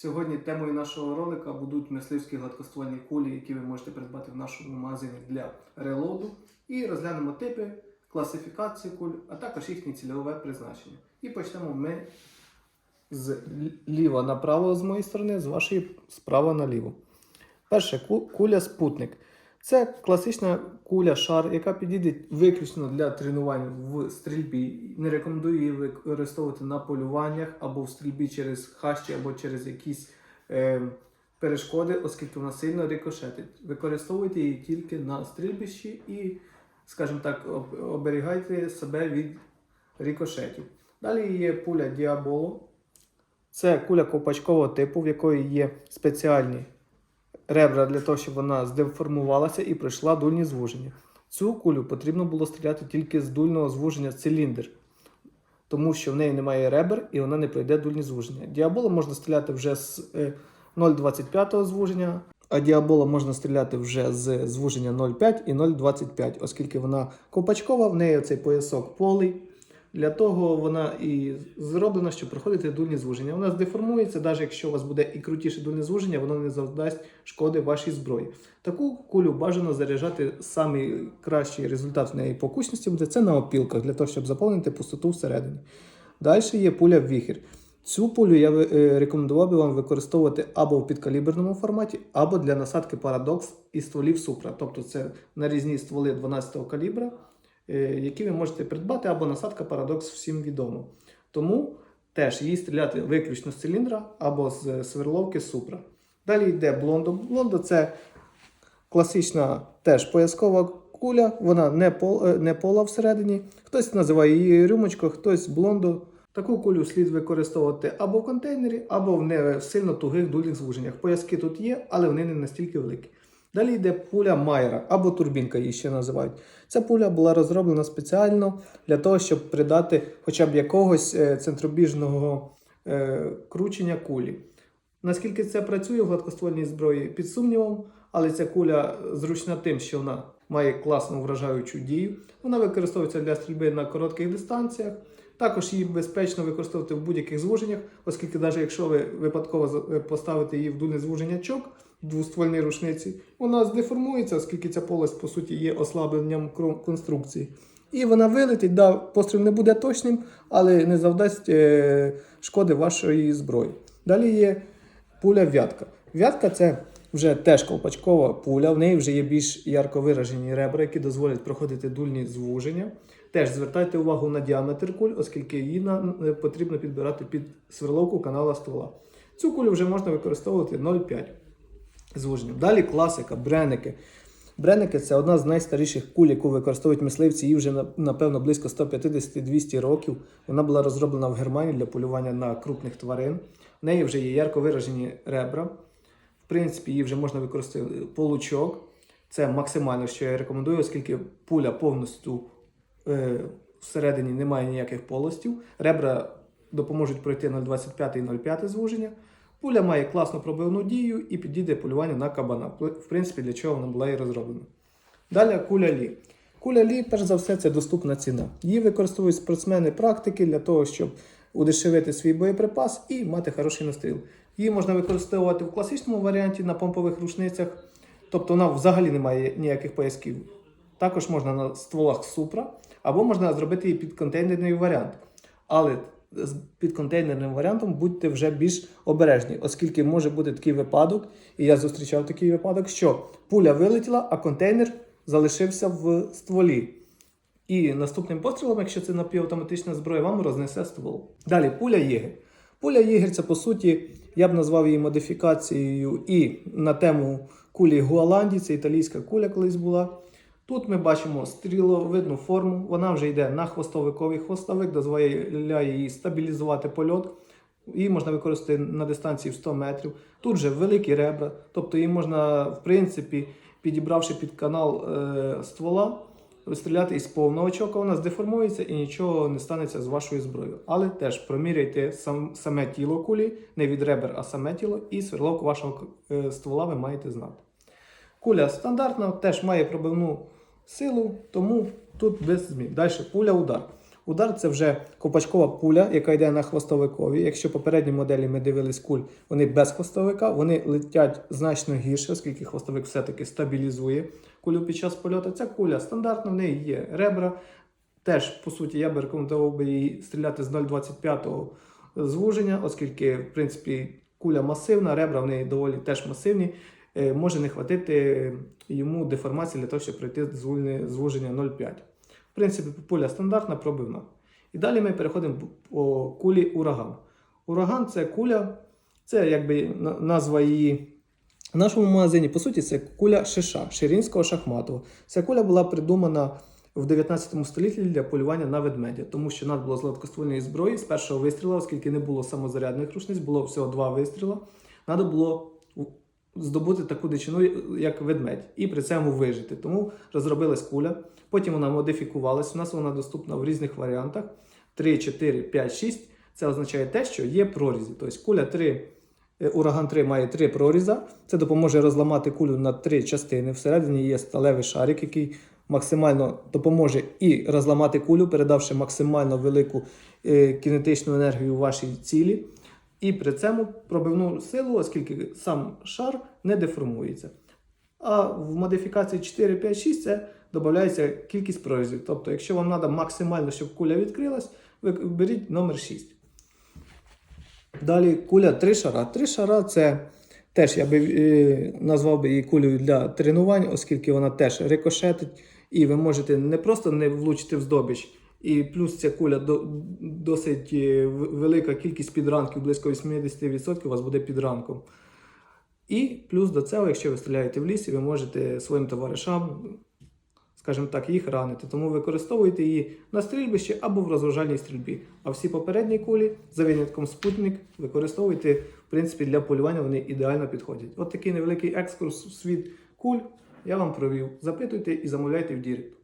Сьогодні темою нашого ролика будуть мисливські гладкоствольні кулі, які ви можете придбати в нашому магазині для релоду. І розглянемо типи, класифікацію куль, а також їхнє цільове призначення. І почнемо ми з ліва направо з моєї сторони, з вашої справа наліво. Перше куля спутник. Це класична куля шар, яка підійде виключно для тренувань в стрільбі. Не рекомендую її використовувати на полюваннях або в стрільбі через хащі, або через якісь е, перешкоди, оскільки вона сильно рикошетить. Використовуйте її тільки на стрільбищі і, скажімо так, оберігайте себе від рикошетів. Далі є пуля Діаболо. Це куля ковпачкового типу, в якої є спеціальні ребра для того, щоб вона здеформувалася і пройшла дульні звуження. Цю кулю потрібно було стріляти тільки з дульного звуження циліндр, тому що в неї немає ребер і вона не пройде дульні звуження. Діаболо можна стріляти вже з е, 0,25 звуження, а діаболо можна стріляти вже з звуження 0,5 і 0,25, оскільки вона ковпачкова, в неї цей поясок полий. Для того вона і зроблена, щоб проходити дульні звуження. Вона здеформується, навіть якщо у вас буде і крутіше дульне звуження, воно не завдасть шкоди вашій зброї. Таку кулю бажано заряджати самий кращий результат в неї по кучності буде це на опілках, для того, щоб заповнити пустоту всередині. Далі є пуля в віхір. Цю пулю я е, рекомендував би вам використовувати або в підкаліберному форматі, або для насадки парадокс і стволів супра. Тобто це нарізні стволи 12-го калібра, які ви можете придбати, або насадка парадокс всім відомо. Тому теж її стріляти виключно з циліндра або з сверловки супра. Далі йде блондо. Блондо це класична теж пояскова куля, вона не, пол, е, не пола всередині. Хтось називає її рюмочкою, хтось блондо. Таку кулю слід використовувати або в контейнері, або в не сильно тугих дульних звуженнях. Пояски тут є, але вони не настільки великі. Далі йде пуля Майера або турбінка її ще називають. Ця пуля була розроблена спеціально для того, щоб придати хоча б якогось е, центробіжного е, кручення кулі. Наскільки це працює в гладкоствольній зброї під сумнівом, але ця куля зручна тим, що вона має класну вражаючу дію. Вона використовується для стрільби на коротких дистанціях. Також її безпечно використовувати в будь-яких звуженнях, оскільки навіть якщо ви випадково е, поставите її в дульний звуженнячок в двоствольній рушниці, вона здеформується, оскільки ця полость по суті є ослабленням конструкції. І вона вилетить, да, постріл не буде точним, але не завдасть е, шкоди вашої зброї. Далі є пуля в'ятка. В'ятка це вже теж колпачкова пуля, в неї вже є більш ярко виражені ребра, які дозволять проходити дульні звуження. Теж звертайте увагу на діаметр куль, оскільки її на- е, потрібно підбирати під сверловку канала ствола. Цю кулю вже можна використовувати 0,5 звуженням. Далі класика, бреники. Бреники це одна з найстаріших куль, яку використовують мисливці, їй вже напевно близько 150-200 років. Вона була розроблена в Германії для полювання на крупних тварин. В неї вже є ярко виражені ребра. В принципі, її вже можна використати получок. Це максимально, що я рекомендую, оскільки пуля повністю е, всередині немає ніяких полостів. Ребра допоможуть пройти 0,25 і 0,5 звуження. Пуля має класну пробивну дію і підійде полювання на кабана. В принципі, для чого вона була і розроблена. Далі куля Лі. Куля Лі, перш за все, це доступна ціна. Її використовують спортсмени практики для того, щоб удешевити свій боєприпас і мати хороший настріл. Її можна використовувати в класичному варіанті на помпових рушницях, тобто вона взагалі не має ніяких поясків. Також можна на стволах супра, або можна зробити її під контейнерний варіант. Але з під контейнерним варіантом будьте вже більш обережні, оскільки може бути такий випадок, і я зустрічав такий випадок, що пуля вилетіла, а контейнер залишився в стволі. І наступним пострілом, якщо це напівавтоматична зброя, вам рознесе ствол. Далі пуля Єгер. Пуля Єгер це по суті, я б назвав її модифікацією і на тему кулі Гуаланді, це італійська куля колись була. Тут ми бачимо стріловидну форму, вона вже йде на хвостовиковий хвостовик, дозволяє їй стабілізувати польот. Її можна використати на дистанції в 100 метрів. Тут же великі ребра, тобто її можна, в принципі, підібравши під канал е, ствола, стріляти із повного чока, вона здеформується і нічого не станеться з вашою зброєю. Але теж проміряйте сам, саме тіло кулі, не від ребер, а саме тіло, і сверловку вашого е, ствола ви маєте знати. Куля стандартна, теж має пробивну силу, тому тут без змін. Далі пуля удар. Удар це вже копачкова пуля, яка йде на хвостовикові. Якщо попередні моделі ми дивились куль, вони без хвостовика, вони летять значно гірше, оскільки хвостовик все-таки стабілізує кулю під час польоту. Ця куля стандартна, в неї є ребра. Теж, по суті, я би рекомендував би її стріляти з 0,25 звуження, оскільки, в принципі, куля масивна, ребра в неї доволі теж масивні. Е, Може не хватити йому деформації для того, щоб пройти звуження 0,5. В принципі, пуля стандартна, пробивна. І далі ми переходимо по кулі ураган. Ураган це куля, це якби назва її в нашому магазині, по суті, це куля шиша, ширинського шахмату. Ця куля була придумана в 19 столітті для полювання на ведмедя, тому що нас було з зброї з першого вистріла, оскільки не було самозарядних рушниць, було всього два вистріла. Треба було здобути таку дичину, як ведмедь, і при цьому вижити. Тому розробилась куля. Потім вона модифікувалась. У нас вона доступна в різних варіантах: 3, 4, 5, 6. Це означає те, що є прорізі. Тобто куля 3, е, ураган 3 має 3 проріза. Це допоможе розламати кулю на три частини. Всередині є сталевий шарик, який максимально допоможе і розламати кулю, передавши максимально велику е, кінетичну енергію вашій цілі. І при цьому пробивну силу, оскільки сам шар не деформується. А в модифікації 4, 5, 6 це додається кількість прорізів. Тобто, якщо вам треба максимально, щоб куля відкрилась, ви беріть номер 6. Далі куля 3 шара. 3 шара це теж я би е, назвав би її кулею для тренувань, оскільки вона теж рикошетить, і ви можете не просто не влучити в здобич. І плюс ця куля досить е, велика кількість підранків, близько 80% у вас буде підранком. І плюс до цього, якщо ви стріляєте в лісі, ви можете своїм товаришам, скажімо так, їх ранити. Тому використовуйте її на стрільбищі або в розважальній стрільбі. А всі попередні кулі, за винятком спутник, використовуйте в принципі для полювання, вони ідеально підходять. От такий невеликий екскурс в світ куль я вам провів. Запитуйте і замовляйте в Дірект.